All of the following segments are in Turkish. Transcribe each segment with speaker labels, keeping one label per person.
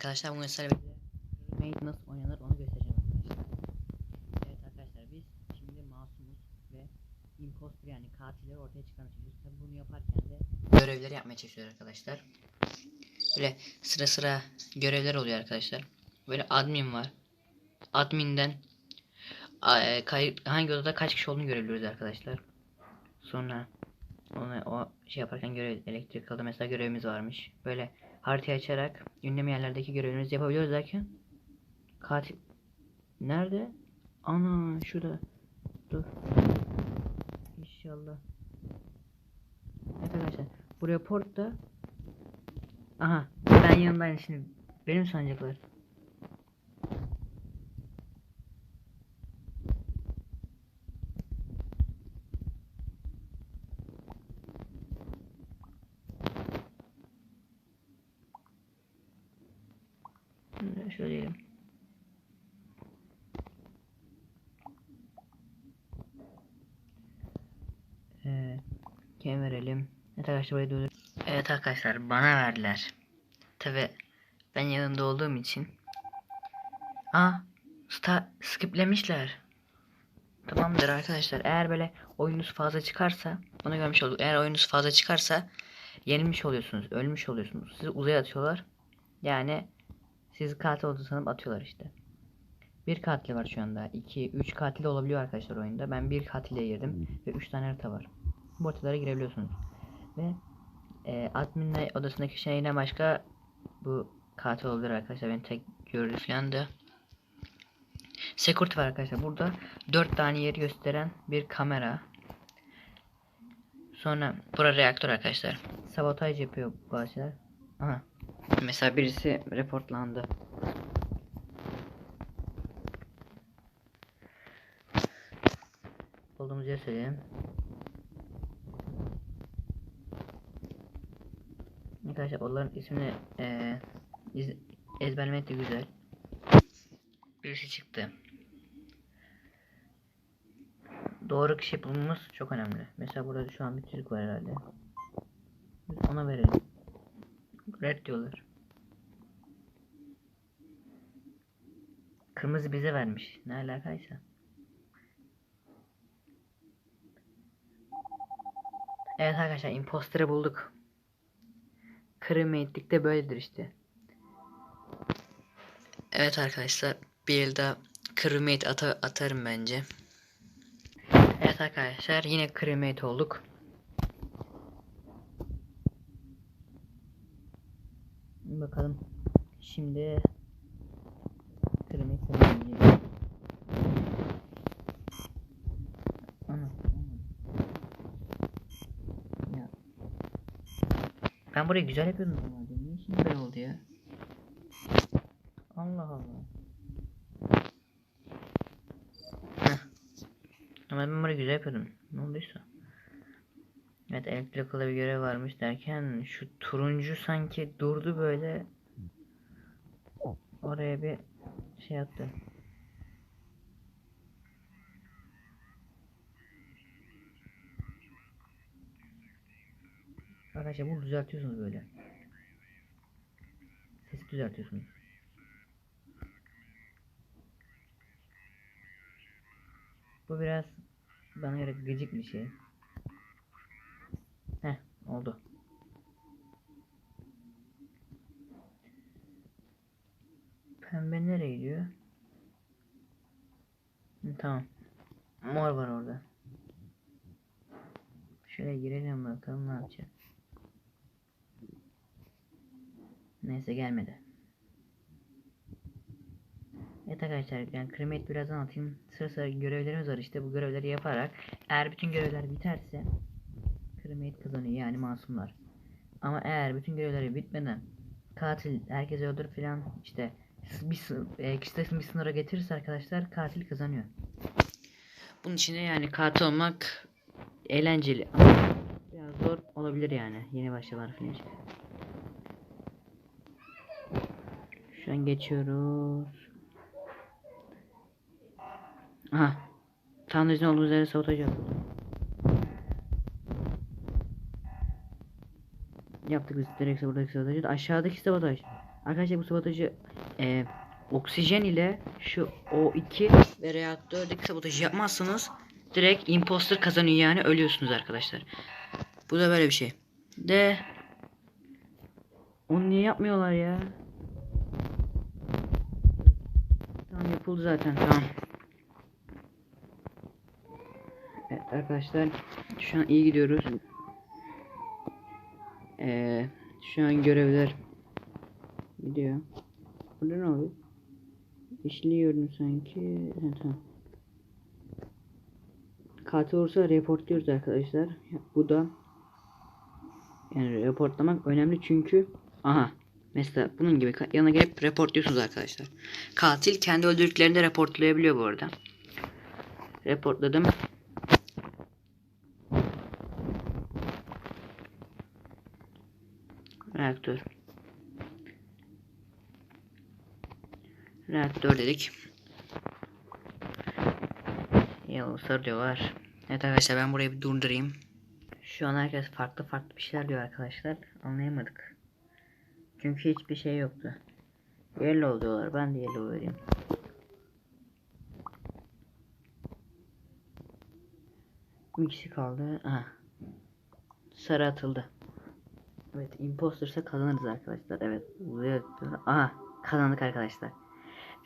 Speaker 1: arkadaşlar bugün sizlerle birlikte Mate nasıl oynanır onu göstereceğim arkadaşlar. Evet arkadaşlar biz şimdi masumuz ve imposter yani katilleri ortaya çıkarmaya çalışıyoruz. Tabi bunu yaparken de görevleri yapmaya çalışıyoruz arkadaşlar. Böyle sıra sıra görevler oluyor arkadaşlar. Böyle admin var. Adminden e, hangi odada kaç kişi olduğunu görebiliyoruz arkadaşlar. Sonra onu o şey yaparken görev elektrik kaldı mesela görevimiz varmış. Böyle haritayı açarak ünlem yerlerdeki görevlerimizi yapabiliyoruz derken katil nerede? Ana şurada. Dur. İnşallah. Evet arkadaşlar bu reportta Aha ben yanındayım şimdi. Benim sanacaklar. Kim verelim? Evet arkadaşlar buraya dur. Evet arkadaşlar bana verdiler. Tabi ben yanında olduğum için. Aa sta skiplemişler. Tamamdır arkadaşlar. Eğer böyle oyunuz fazla çıkarsa bunu görmüş olduk. Eğer oyunuz fazla çıkarsa yenilmiş oluyorsunuz. Ölmüş oluyorsunuz. Sizi uzaya atıyorlar. Yani siz katil olduğunu sanıp atıyorlar işte. Bir katil var şu anda. 2, 3 katil olabiliyor arkadaşlar oyunda. Ben bir katile girdim ve 3 tane harita var. Bu haritalara girebiliyorsunuz. Ve e, adminle odasındaki şeyine başka bu katil olabilir arkadaşlar. Beni tek gördü falan da. Security var arkadaşlar. Burada 4 tane yeri gösteren bir kamera. Sonra bura reaktör arkadaşlar. Sabotaj yapıyor bu arkadaşlar. Aha. Mesela birisi reportlandı. Olduğumuz yeri söyleyelim. Arkadaşlar onların ismini iz- ezberlemek de güzel. Birisi çıktı. Doğru kişi bulmamız çok önemli. Mesela burada şu an bir Türk var herhalde. Biz ona verelim. Red diyorlar. Kırmızı bize vermiş. Ne alakaysa. Evet arkadaşlar imposter'ı bulduk. Cremate'lik de böyledir işte. Evet arkadaşlar bir yılda cremate ata atarım bence. Evet arkadaşlar yine cremate olduk. Bakalım. Şimdi. Ana. Ya. Ben burayı güzel yapıyordum normalde. Niye şimdi böyle oldu ya? Allah Allah. Heh. Ama ben burayı güzel yapıyordum. Ne olduysa. Evet elektrikli bir görev varmış derken şu turuncu sanki durdu böyle. Oraya bir şey attı. Arkadaşlar bunu düzeltiyorsunuz böyle. Sesi düzeltiyorsunuz. Bu biraz bana göre gıcık bir şey. Oldu. Pembe nereye gidiyor? Tamam. Mor var orada. Şöyle girelim bakalım ne yapacak. Neyse gelmedi. Evet arkadaşlar yani cremate birazdan atayım. Sıra sıra görevlerimiz var işte bu görevleri yaparak eğer bütün görevler biterse cremate kazanıyor yani masumlar. Ama eğer bütün görevleri bitmeden katil herkesi öldür filan işte bir e, kişi sayısını bir sınıra getirirse arkadaşlar katil kazanıyor. Bunun için yani katil olmak eğlenceli ama biraz zor olabilir yani yeni başlayanlar falan için. Şu an geçiyoruz. Aha. Tanrı izni olduğu üzere sabotaj. Yaptık biz direkt buradaki sabotajı. Aşağıdaki sabotaj. Arkadaşlar bu sabotajı e, oksijen ile şu O2 ve reaktördeki sabotajı yapmazsanız direkt imposter kazanıyor yani ölüyorsunuz arkadaşlar. Bu da böyle bir şey. De onu niye yapmıyorlar ya? Tamam yapıldı zaten tamam. Evet arkadaşlar şu an iyi gidiyoruz. Ee, şu an görevler gidiyor. Burada ne oluyor? İşliyorum sanki. Ha, tamam. Katil olursa reportluyoruz arkadaşlar. Bu da yani reportlamak önemli çünkü aha mesela bunun gibi yanına gelip reportluyorsunuz arkadaşlar. Katil kendi öldürdüklerini de reportlayabiliyor bu arada. Reportladım. Reaktör. Reaktör dedik. Yol sarılıyorlar. Evet arkadaşlar ben burayı bir durdurayım. Şu an herkes farklı farklı bir şeyler diyor arkadaşlar. Anlayamadık. Çünkü hiçbir şey yoktu. Yellow diyorlar. Ben de yellow vereyim. Kişi kaldı. Aha. Sarı atıldı. Evet impostersa kazanırız arkadaşlar. Evet. evet. Aha kazandık arkadaşlar.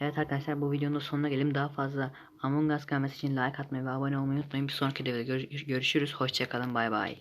Speaker 1: Evet arkadaşlar bu videonun sonuna gelelim. Daha fazla Among Us gelmesi için like atmayı ve abone olmayı unutmayın. Bir sonraki videoda gör- görüşürüz. Hoşçakalın. Bay bay.